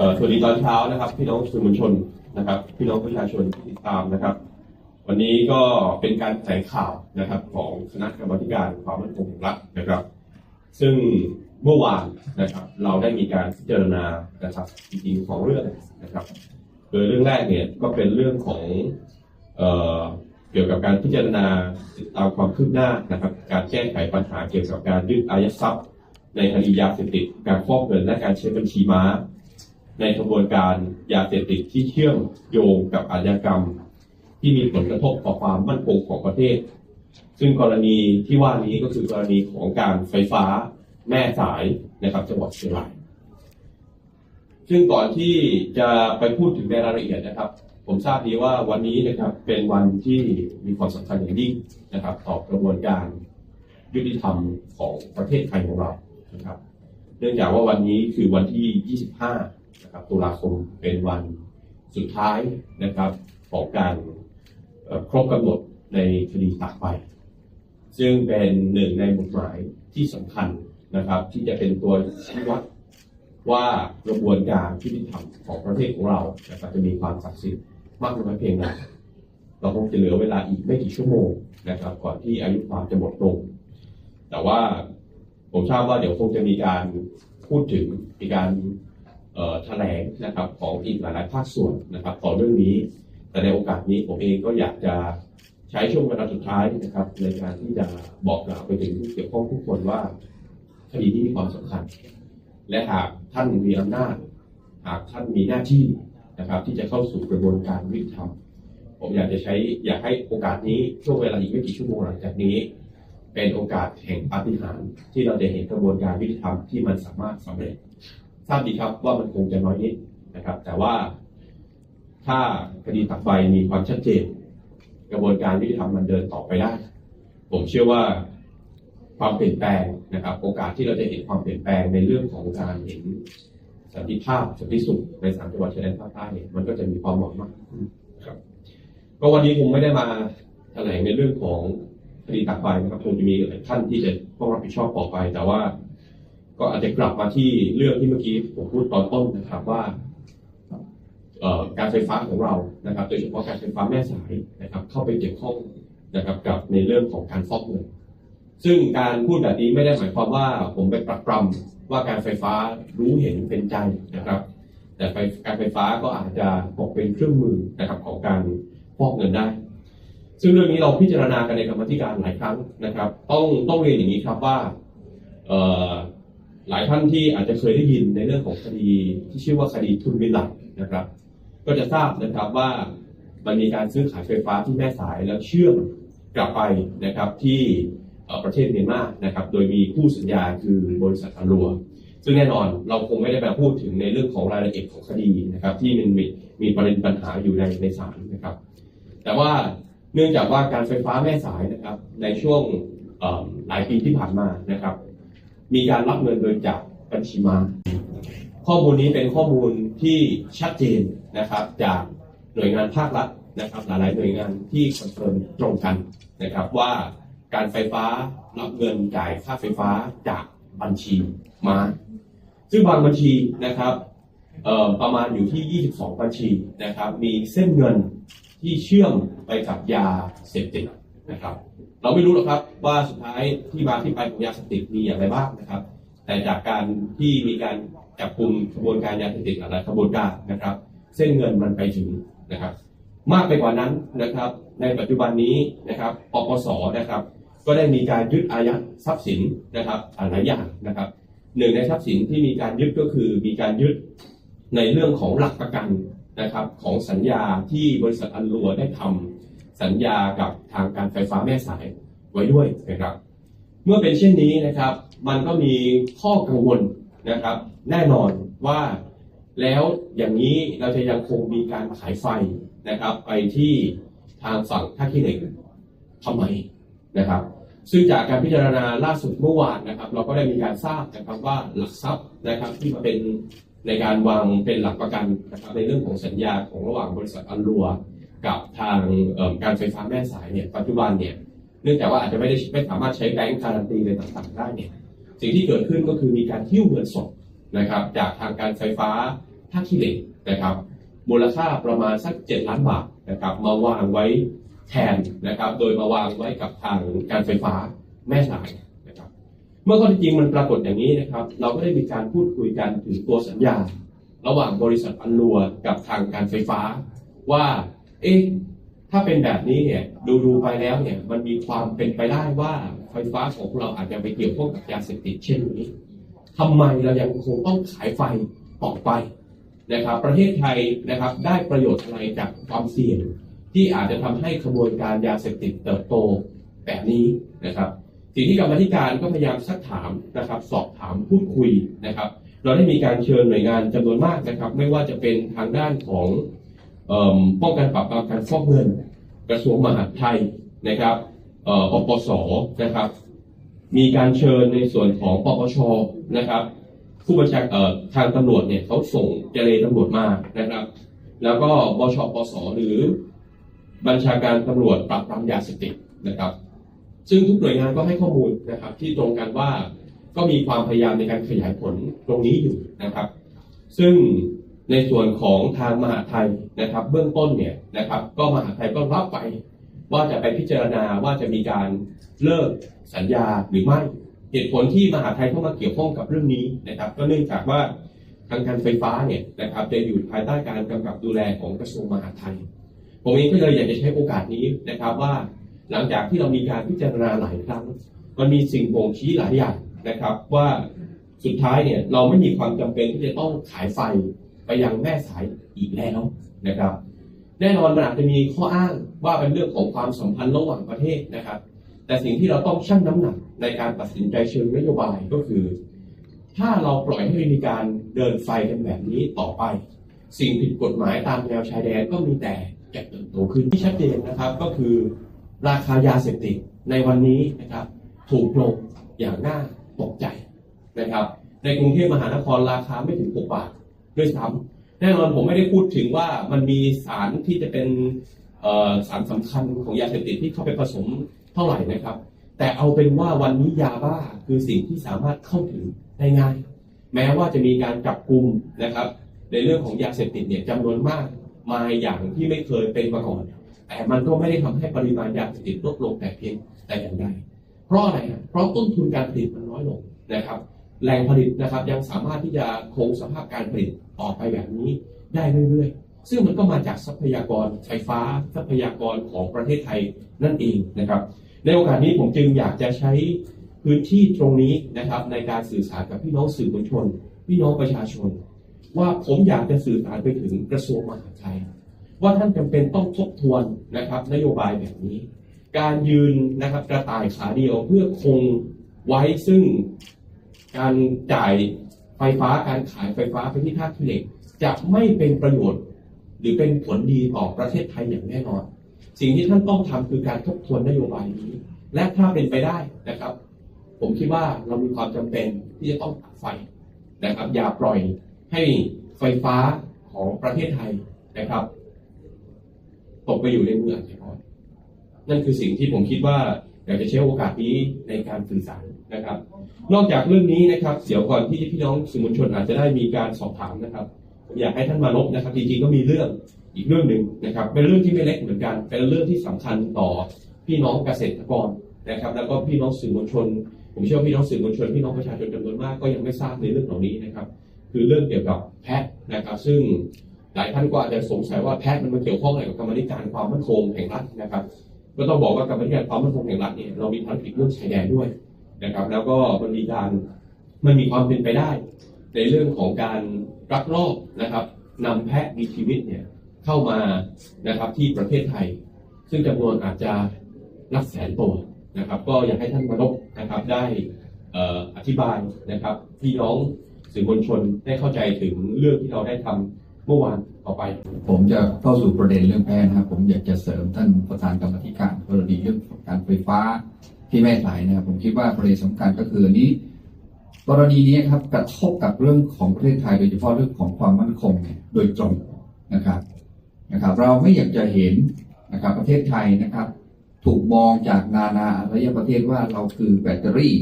สวัสดีตอนเช้านะครับพี่น้องสื่อมวลชนนะครับ พี่น้องประชาชนที่ติดตามนะครับ วันนี้ก็เป็นการแถลงข่าวนะครับ ของคณะกรรมการความมั่นคงแห่งรัฐนะครับ ซึ่งเมื่อวานนะครับ เราได้มีการพิจารณานะครับจริงๆของเรื่องนะครับ โดยเรื่องแรกเนี่ยก็เป็นเรื่องของเอ่อเกี่ยวกับการพิจารณาติดตามความคืบหน้านะครับ การแก้ไขปัญหาเกี่ยวกับการยึดอายัดทรัพย์ ในคดียาเสพติดการฟอกเงินและการใช้บัญชีม้า ในกระบวนการยาเสพติดที่เชื่อมโยงกับอาชญากรรม ที่มีผลกระทบต่อความมั่นคงของประเทศ ซึ่งกรณีที่ว่านี้ก็คือกรณีของการไฟฟ้าแม่สายนะครับจังหวัดเชียงราย ซึ่งก่อนที่จะไปพูดถึงในรายละเอียดนะครับ ผมทราบดีว่าวันนี้นะครับเป็นวันที่มีความสำคัญอย่างยิ่งนะครับ ต่อกระบวนการยุติธรรมของประเทศไทยของเรานะครับ เนื่องจากว่าวันนี้คือวันที่ 25 นะครับตุลาคมเป็นวันสุดท้ายนะครับของการครบกำหนดในคดีตากใบซึ่งเป็นหนึ่งในบทหมายที่สำคัญนะครับที่จะเป็นตัวชี้วัดว่ากระบวนการยุติธรรมของประเทศของเรานะครับจะมีความศักดิ์สิทธิ์มากน้อยเพียงใดเราคงจะเหลือเวลาอีกไม่กี่ชั่วโมงนะครับ ก่อนที่อายุความจะหมดลง แต่ว่าผมทราบว่าเดี๋ยวคงจะมีการพูดถึงมีการ แถลงนะครับของอีกหลายๆภาคส่วนนะครับต่อเรื่องนี้ แต่ในโอกาสนี้ผมเองก็อยากจะใช้ช่วงเวลาสุดท้ายนะครับ ในการที่จะบอกกล่าวไปถึงผู้เกี่ยวข้องทุกคนว่าคดีนี้มีความสำคัญ และหากท่านมีอำนาจ หากท่านมีหน้าที่นะครับ ที่จะเข้าสู่กระบวนการยุติธรรมผมอยากจะใช้อยากให้โอกาสนี้ช่วงเวลาอีกไม่กี่ชั่วโมงหลังจากนี้ เป็นโอกาสแห่งปาฏิหาริย์ที่เราจะเห็นกระบวนการยุติธรรมที่มันสามารถสำเร็จ ทราบดีครับว่ามันคงจะน้อยนิดนะครับ แต่ว่าถ้าคดีตักใบมีความชัดเจน กระบวนการยุติธรรมมันเดินต่อไปได้ ผมเชื่อว่าความเปลี่ยนแปลงนะครับ โอกาสที่เราจะเห็นความเปลี่ยนแปลงในเรื่องของการเห็นสันติภาพสันติสุขในสามจังหวัดชายแดนภาคใต้เนี่ยมันก็จะมีความหวังมากครับ ก็วันนี้คงไม่ได้มาแถลงในเรื่องของคดีตักใบนะครับคงจะมีหลายท่านที่จะต้องรับผิดชอบต่อไป แต่ว่า ก็อาจจะกลับมาที่เรื่องที่เมื่อกี้ผมพูดตอนต้นนะครับว่าการไฟฟ้าของเรานะครับ โดยเฉพาะการไฟฟ้าแม่สายนะครับ เข้าไปเกี่ยวข้องนะครับกับในเรื่องของการฟอกเงินซึ่งการพูดแบบนี้ไม่ได้หมายความว่าผมไปปรักปรำว่าการไฟฟ้ารู้เห็นเป็นใจนะครับ แต่การไฟฟ้าก็อาจจะตกเป็นเครื่องมือนะครับของการฟอกเงินได้ ซึ่งเรื่องนี้เราพิจารณากันในกรรมธิการหลายครั้งนะครับ ต้องต้องเรียนอย่างนี้ครับว่า หลายท่านที่อาจจะเคยได้ยินในเรื่องของคดีที่ชื่อว่าคดีทุนมิลักนะครับ ก็จะทราบนะครับว่ามันมีการซื้อขายไฟฟ้าที่แม่สายแล้วเชื่อมกลับไปนะครับที่ประเทศเมียนมานะครับ โดยมีคู่สัญญาคือบริษัทอัลรัวซึ่งแน่นอนเราคงไม่ได้มาพูดถึงในเรื่องของรายละเอียดของคดีนะครับ ที่มันมีมีประเด็นปัญหาอยู่ในในศาลนะครับ แต่ว่าเนื่องจากว่าการไฟฟ้าแม่สายนะครับ ในช่วงหลายปีที่ผ่านมานะครับ มีการรับเงินโดยจากบัญชีมา ข้อมูลนี้เป็นข้อมูลที่ชัดเจนนะครับ จากหน่วยงานภาครัฐนะครับ หลายๆหน่วยงานที่คอนเฟิร์มตรงกันนะครับว่าการไฟฟ้ารับเงินจ่ายค่าไฟฟ้าจากบัญชีมาซึ่งบางบัญชีนะครับประมาณอยู่ที่ 22 บัญชีนะครับ มีเส้นเงินที่เชื่อมไปกับยาเสพติดนะครับ เราไม่รู้หรอกครับว่าสุดท้ายที่มาที่ไปของยาเสพติดมีอย่างไรบ้างนะครับ แต่จากการที่มีการจับกลุ่มขบวนการยาเสพติดหลายขบวนการนะครับ เส้นเงินมันไปถึงนะครับ มากไปกว่านั้นนะครับ ในปัจจุบันนี้นะครับปปสนะครับ ก็ได้มีการยึดอายัดทรัพย์สินนะครับหลายอย่างนะครับหนึ่งในทรัพย์สินที่มีการยึดก็คือมีการยึดในเรื่องของหลักประกันนะครับของสัญญาที่บริษัทอันรัวได้ทำ สัญญากับทางการไฟฟ้าแม่สายไว้ด้วยนะครับ เมื่อเป็นเช่นนี้นะครับ มันก็มีข้อกังวลนะครับ แน่นอนว่าแล้วอย่างนี้เราจะยังคงมีการขายไฟนะครับ ไปที่ทางฝั่งท่าขี้เหล็กทำไมนะครับ ซึ่งจากการพิจารณาล่าสุดเมื่อวานนะครับ เราก็ได้มีการทราบนะครับว่าหลักทรัพย์นะครับที่มาเป็นในการวางเป็นหลักประกันนะครับในเรื่องของสัญญาของระหว่างบริษัทอันรัว กับทางการไฟฟ้าแม่สายเนี่ยปัจจุบันเนี่ยเนื่องจากว่าอาจจะไม่ได้ไม่สามารถใช้แบงก์การันตีอะไรต่างๆได้เนี่ยสิ่งที่เกิดขึ้นก็คือมีการหิ้วเงินสดนะครับจากทางการไฟฟ้าท่าขี้เหล็กนะครับมูลค่าประมาณสักเจ็ดล้านบาทนะครับมาวางไว้แทนนะครับโดยมาวางไว้กับทางการไฟฟ้าแม่สายนะครับเมื่อข้อเท็จจริงมันปรากฏอย่างนี้นะครับ เราก็ได้มีการพูดคุยกันถึงตัวสัญญา ระหว่างบริษัทอันลัวกับทางการไฟฟ้าว่า เอ๊ะถ้าเป็นแบบนี้เนี่ยดูดูๆไปแล้วเนี่ยมันมีความเป็นไปได้ว่าไฟฟ้าของเราอาจจะไปเกี่ยวข้องกับยาเสพติดเช่นนี้ทำไมเรายังคงต้องขายไฟต่อไปนะครับ ประเทศไทยนะครับได้ประโยชน์อะไรจากความเสี่ยงที่อาจจะทำให้ขบวนการยาเสพติดเติบโตแบบนี้นะครับ สิ่งที่กรรมธิการก็พยายามซักถามนะครับ สอบถามพูดคุยนะครับ เราได้มีการเชิญหน่วยงานจำนวนมากนะครับ ไม่ว่าจะเป็นทางด้านของ ป้องกันปราบปรามการฟอกเงิน กระทรวงมหาดไทยนะครับอปปสนะครับ มีการเชิญในส่วนของปปชนะครับ ผู้บัญชาเอ่อทางตำรวจเนี่ยเขาส่งเจรตำรวจมานะครับ แล้วก็บชปสหรือบัญชาการตำรวจปราบปรามยาเสพติดนะครับ ซึ่งทุกหน่วยงานก็ให้ข้อมูลนะครับ ที่ตรงกันว่าก็มีความพยายามในการขยายผลตรงนี้อยู่นะครับ ซึ่ง ในส่วนของทางมหาไทยนะครับ เบื้องต้นเนี่ยนะครับ ก็มหาไทยก็รับไป ว่าจะไปพิจารณาว่าจะมีการเลิกสัญญาหรือไม่เหตุผลที่มหาไทยเข้ามาเกี่ยวข้องกับเรื่องนี้นะครับ ก็เนื่องจากว่าทางการไฟฟ้าเนี่ยนะครับจะอยู่ภายใต้การกำกับดูแลของกระทรวงมหาดไทย ผมเองก็เลยอยากจะใช้โอกาสนี้นะครับว่า หลังจากที่เรามีการพิจารณาหลายครั้ง มันมีสิ่งบ่งชี้หลายอย่างนะครับ ว่าสุดท้ายเนี่ยเราไม่มีความจำเป็นที่จะต้องขายไฟ ไปยังแม่สายอีกแล้วนะครับ แน่นอนมันอาจจะมีข้ออ้างว่าเป็นเรื่องของความสัมพันธ์ระหว่างประเทศนะครับ แต่สิ่งที่เราต้องชั่งน้ำหนักในการตัดสินใจเชิงนโยบายก็คือ ถ้าเราปล่อยให้มีการเดินไฟกันแบบนี้ต่อไป สิ่งผิดกฎหมายตามแนวชายแดนก็มีแต่จะเติบโตขึ้นที่ชัดเจนนะครับก็คือ ราคายาเสพติดในวันนี้นะครับ ถูกลงอย่างน่าตกใจนะครับ ในกรุงเทพมหานครราคาไม่ถึง 6 บาท ด้วยซ้ำแน่นอนผมไม่ได้พูดถึงว่ามันมีสารที่จะเป็นสารสำคัญของยาเสพติดที่เข้าไปผสมเท่าไหร่นะครับ แต่เอาเป็นว่าวันนี้ยาบ้าคือสิ่งที่สามารถเข้าถึงได้ง่าย แม้ว่าจะมีการจับกลุ่มนะครับ ในเรื่องของยาเสพติดเนี่ยจำนวนมากมาอย่างที่ไม่เคยเป็นมาก่อน แต่มันก็ไม่ได้ทำให้ปริมาณยาเสพติดลดลงแต่เพียงแต่อย่างใดเพราะอะไรครับเพราะต้นทุนการผลิตมันน้อยลงนะครับ แหล่งผลิตนะครับยังสามารถที่จะคงสภาพการผลิตต่อไปแบบนี้ได้เรื่อยๆ ซึ่งมันก็มาจากทรัพยากรไฟฟ้า ทรัพยากรของประเทศไทยนั่นเองนะครับ ในโอกาสนี้ผมจึงอยากจะใช้พื้นที่ตรงนี้นะครับในการสื่อสารกับพี่น้องสื่อมวลชน พี่น้องประชาชน ว่าผมอยากจะสื่อสารไปถึงกระทรวงมหาดไทย ว่าท่านจำเป็นต้องทบทวนนะครับนโยบายแบบนี้ การยืนนะครับกระต่ายขาเดียวเพื่อคงไว้ซึ่ง การจ่ายไฟฟ้าการขายไฟฟ้าไปที่ท่าขี้เหล็ก จะไม่เป็นประโยชน์ หรือเป็นผลดีต่อประเทศไทยอย่างแน่นอน สิ่งที่ท่านต้องทำคือการทบทวนนโยบายนี้ และถ้าเป็นไปได้นะครับ ผมคิดว่าเรามีความจำเป็นที่จะต้องตัดไฟนะครับ อย่าปล่อยให้ไฟฟ้าของประเทศไทยนะครับตกไปอยู่ในมืออาชญากรนั่นคือสิ่งที่ผมคิดว่าอยากจะใช้โอกาสนี้ในการสื่อสาร นะครับ นอกจากเรื่องนี้นะครับเดี๋ยวก่อนที่พี่น้องสื่อมวลชนอาจจะได้มีการสอบถามนะครับผมอยากให้ท่านมานพนะครับจริงๆก็มีเรื่องอีกเรื่องหนึ่งนะครับ เป็นเรื่องที่ไม่เล็กเหมือนกัน เป็นเรื่องที่สำคัญต่อพี่น้องเกษตรกรนะครับ แล้วก็พี่น้องสื่อมวลชน ผมเชื่อว่าพี่น้องสื่อมวลชนพี่น้องประชาชนจำนวนมากก็ยังไม่ทราบในเรื่องเหล่านี้นะครับ คือเรื่องเกี่ยวกับแพะนะครับ ซึ่งหลายท่านก็อาจจะสงสัยว่าแพะมันมาเกี่ยวข้องอะไรกับกรรมธิการความมั่นคงแห่งรัฐนะครับ ก็ต้องบอกว่ากรรมธิการความมั่นคงแห่งรัฐเนี่ยเรามีภารกิจเรื่องชายแดนด้วย นะครับ แล้วก็มันมีการมันมีความเป็นไปได้ ในเรื่องของการรักรอบนะครับนำแพะมีชีวิตเนี่ยเข้ามานะครับที่ประเทศไทย ซึ่งจำนวนอาจจะหลักแสนตัวนะครับ ก็อยากให้ท่านมานพนะครับได้อออธิบายนะครับพี่น้องสื่อมวลชนได้เข้าใจถึงเรื่องที่เราได้ทำเมื่อวานต่อไป ผมจะเข้าสู่ประเด็นเรื่องแพทย์นะครับผมอยากจะเสริมท่านประธานกรรมธิการกรณีเรื่องการไฟฟ้า ที่แม่สายนะครับผมคิดว่าประเด็นสำคัญก็คืออันนี้ กรณีนี้ครับกระทบกับเรื่องของประเทศไทยโดยเฉพาะเรื่องของความมั่นคงโดยตรงนะครับนะครับ เราไม่อยากจะเห็นนะครับประเทศไทยนะครับ ถูกมองจากนานาอารยประเทศว่าเราคือแบตเตอรี่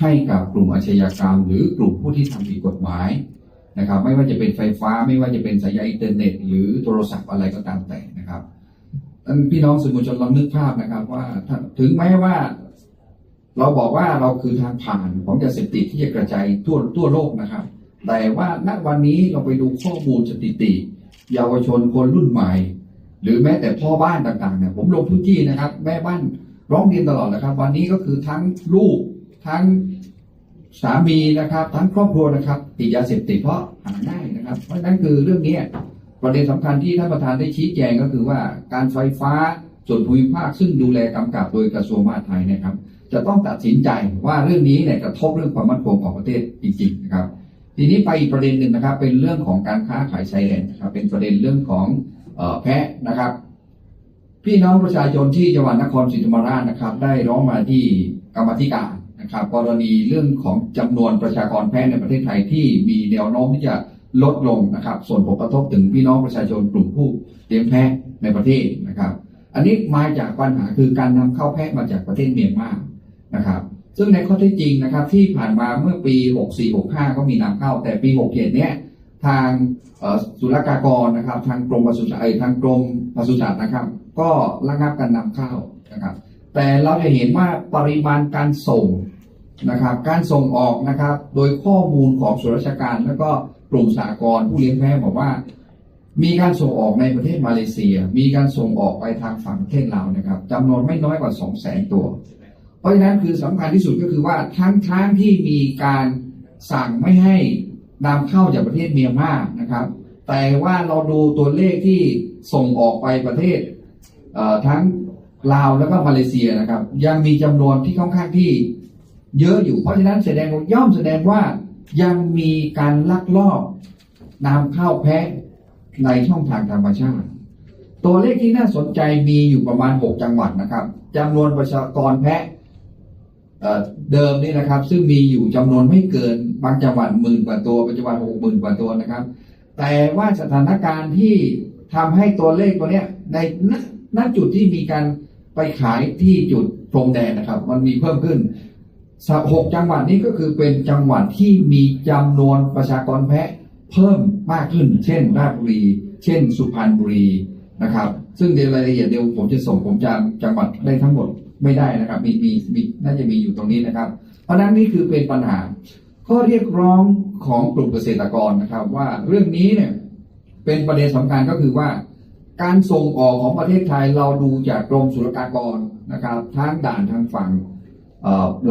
ให้กับกลุ่มอาชญากรรม หรือกลุ่มผู้ที่ทำผิดกฎหมายนะครับ ไม่ว่าจะเป็นไฟฟ้าไม่ว่าจะเป็นสายใยอินเทอร์เน็ต หรือโทรศัพท์อะไรก็ตามแต่นะครับ ท่านพี่น้องสื่อมวลชนลองนึกภาพนะครับ ว่าถึงแม้ว่า เราบอกว่าเราคือทางผ่านของยาเสพติดที่จะกระจายทั่วทั่วโลกนะครับ แต่ว่าณวันนี้เราไปดูข้อมูลสถิติ เยาวชนคนรุ่นใหม่ หรือแม้แต่พ่อบ้านต่างๆเนี่ยผมลงพื้นที่นะครับ แม่บ้านร้องเรียนตลอดนะครับ วันนี้ก็คือทั้งลูกทั้งสามีนะครับ ทั้งครอบครัวนะครับติดยาเสพติดเพราะหาง่ายนะครับ เพราะฉะนั้นคือเรื่องนี้ ประเด็นสำคัญที่ท่านประธานได้ชี้แจงก็คือว่าการไฟฟ้าส่วนภูมิภาคซึ่งดูแลกำกับโดยกระทรวงมหาดไทยนะครับ จะต้องตัดสินใจว่าเรื่องนี้เนี่ยกระทบเรื่องความมั่นคงของประเทศจริงๆนะครับ ทีนี้ไปอีกประเด็นหนึ่งนะครับ เป็นเรื่องของการค้าขายชายแดนนะครับเป็นประเด็นเรื่องของออแพะนะครับ พี่น้องประชาชนที่จังหวัดนครศรีธรรมราชนะครับ ได้ร้องมาที่กรรมธิการนะครับ กรณีเรื่องของจำนวนประชากรแพะในประเทศไทยที่มีแนวโน้มที่จะ ลดลงนะครับ ส่วนผลกระทบถึงพี่น้องประชาชนกลุ่มผู้เลี้ยงแพะในประเทศนะครับ อันนี้มาจากปัญหาคือการนำเข้าแพะมาจากประเทศเมียนมานะครับ ซึ่งในข้อเท็จจริงนะครับ ที่ผ่านมาเมื่อปี 64-65 ก็มีนำเข้า แต่ปี 67 เนี้ยทางศุลกากรนะครับ ทางกรมปศุสัตว์ทางกรมปศุสัตว์นะครับ ก็ระงับการนำเข้านะครับ แต่เราจะเห็นว่าปริมาณการส่งนะครับ การส่งออกนะครับ โดยข้อมูลของส่วนราชการแล้วก็ กลุ่มสากลผู้เลี้ยงแพะบอกว่า มีการส่งออกในประเทศมาเลเซีย มีการส่งออกไปทางฝั่งประเทศลาวนะครับจำนวนไม่น้อยกว่า2 0 0แสนตัว เพราะฉะนั้นคือสำคัญที่สุดก็คือว่าทั้งทั้งที่มีการสั่งไม่ให้นำเข้าจากประเทศเมียนมานะครับ แต่ว่าเราดูตัวเลขที่ส่งออกไปประเทศเทั้งลาวแล้วก็มาเลเซียนะครับ ยังมีจำนวนที่ค่อนข้างที่เยอะอยู่เพราะฉะนั้นแสดงว่าย่อมแสดงว่า ยังมีการลักลอบนำข้าวแพะในช่องทางธรรมชาติ ตัวเลขที่น่าสนใจมีอยู่ประมาณ 6 จังหวัดนะครับจำนวนประชากรแพะเเดิมนี่นะครับ ซึ่งมีอยู่จำนวนไม่เกินบางจังหวัดหมื่นกว่าตัวปัจจุบันหกหมื่นกว่าตัวนะครับ แต่ว่าสถานการณ์ที่ทำให้ตัวเลขตัวเนี้ยในณจุดที่มีการไปขายที่จุดพรมแดนนะครับ มันมีเพิ่มขึ้น หกจังหวัดนี้ก็คือเป็นจังหวัดที่มีจำนวนประชากรแพะเพิ่มมากขึ้น เช่นราชบุรี เช่น สุพรรณบุรีนะครับ ซึ่งในรายละเอียดเดียวผมจะส่งผมจำจังหวัดได้ทั้งหมดไม่ได้นะครับ มีมีมีน่าจะมีอยู่ตรงนี้นะครับ เพราะนั้นนี่คือเป็นปัญหา ข้อเรียกร้องของกลุ่มเกษตรกรนะครับ ว่าเรื่องนี้เนี่ยเป็นประเด็นสำคัญก็คือว่า การส่งออกของประเทศไทยเราดูจากกรมศุลกากรนะครับทั้งด่านทางฝั่ง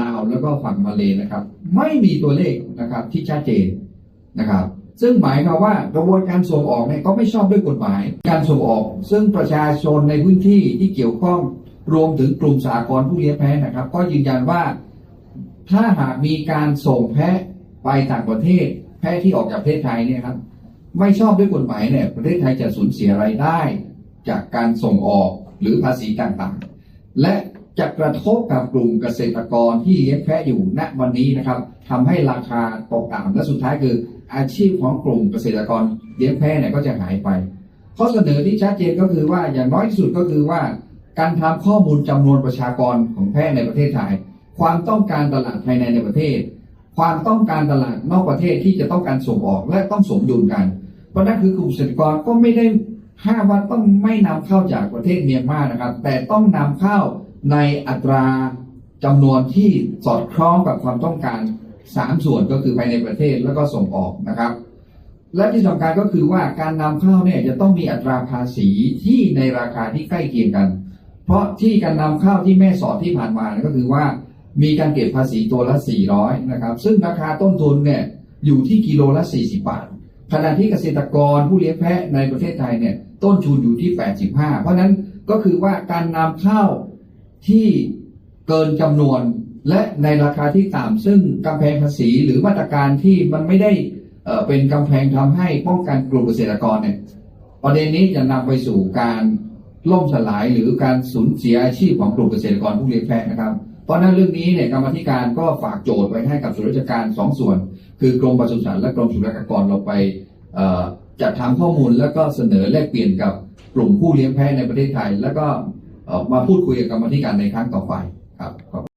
ลาวแล้วก็ฝั่งมาเลนะครับ ไม่มีตัวเลขนะครับที่ชัดเจนนะครับ ซึ่งหมายความว่ากระบวนการส่งออกเนี่ยก็ไม่ชอบด้วยกฎหมาย การส่งออก ซึ่งประชาชนในพื้นที่ที่เกี่ยวข้องรวมถึงกลุ่มสากลผู้เลี้ยงแพะนะครับ ก็ยืนยันว่าถ้าหากมีการส่งแพะไปต่างประเทศ แพะที่ออกจากประเทศไทยเนี่ยครับ ไม่ชอบด้วยกฎหมายเนี่ยประเทศไทยจะสูญเสียรายได้ จากการส่งออกหรือภาษีต่างๆ และ จะกระทบกับกลุ่มเกษตรกรที่เลี้ยงแพะอยู่ณวันนี้นะครับทำให้ราคาตกต่ำและสุดท้ายคือ อาชีพของกลุ่มเกษตรกรเลี้ยงแพะเนี่ยก็จะหายไป ข้อเสนอที่ชัดเจนก็คือว่าอย่างน้อยที่สุดก็คือว่า การทำข้อมูลจำนวนประชากรของแพะในประเทศไทย ความต้องการตลาดภายในในประเทศ ความต้องการตลาดนอกประเทศที่จะต้องการส่งออกและต้องสมดุลกัน เพราะนั่นคือกลุ่มเกษตรกรก็ไม่ได้ห้าว่าต้องไม่นำเข้าจากประเทศเมียนมานะครับ แต่ต้องนำเข้า ในอัตราจำนวนที่สอดคล้องกับความต้องการสามส่วนก็คือภายในประเทศแล้วก็ส่งออกนะครับ และที่สำคัญก็คือว่าการนำเข้าเนี่ยจะต้องมีอัตราภาษีที่ในราคาที่ใกล้เคียงกัน เพราะที่การนำเข้าที่แม่สอดที่ผ่านมาเนี่ยก็คือว่ามีการเก็บภาษีตัวละ 400 นะครับ ซึ่งราคาต้นทุนเนี่ยอยู่ที่กิโลละ 40 บาท ขณะที่เกษตรกรผู้เลี้ยงแพะในประเทศไทยเนี่ยต้นทุนอยู่ที่ 85 เพราะฉะนั้นก็คือว่าการนำเข้า ที่เกินจำนวนและในราคาที่ต่ำซึ่งกำแพงภาษีหรือมาตรการที่มันไม่ได้เป็นกำแพงทำให้ป้องกันกลุ่มเกษตรกรเนี่ยประเด็นนี้จะนำไปสู่การล่มสลายหรือการสูญเสียอาชีพของกลุ่มเกษตรกรผู้เลี้ยงแพะนะครับ เพราะนั้นเรื่องนี้เนี่ยกรรมธิการก็ฝากโจทย์ไว้ให้กับส่วนราชการสองส่วน คือกรมปศุสัตว์และกรมศุลกากรเราไปจัดทำข้อมูลแล้วก็เสนอแลกเปลี่ยนกับกลุ่มผู้เลี้ยงแพะในประเทศไทย แล้วก็ ออกมาพูดคุยกับกรรมธิการในครั้งต่อไปครับ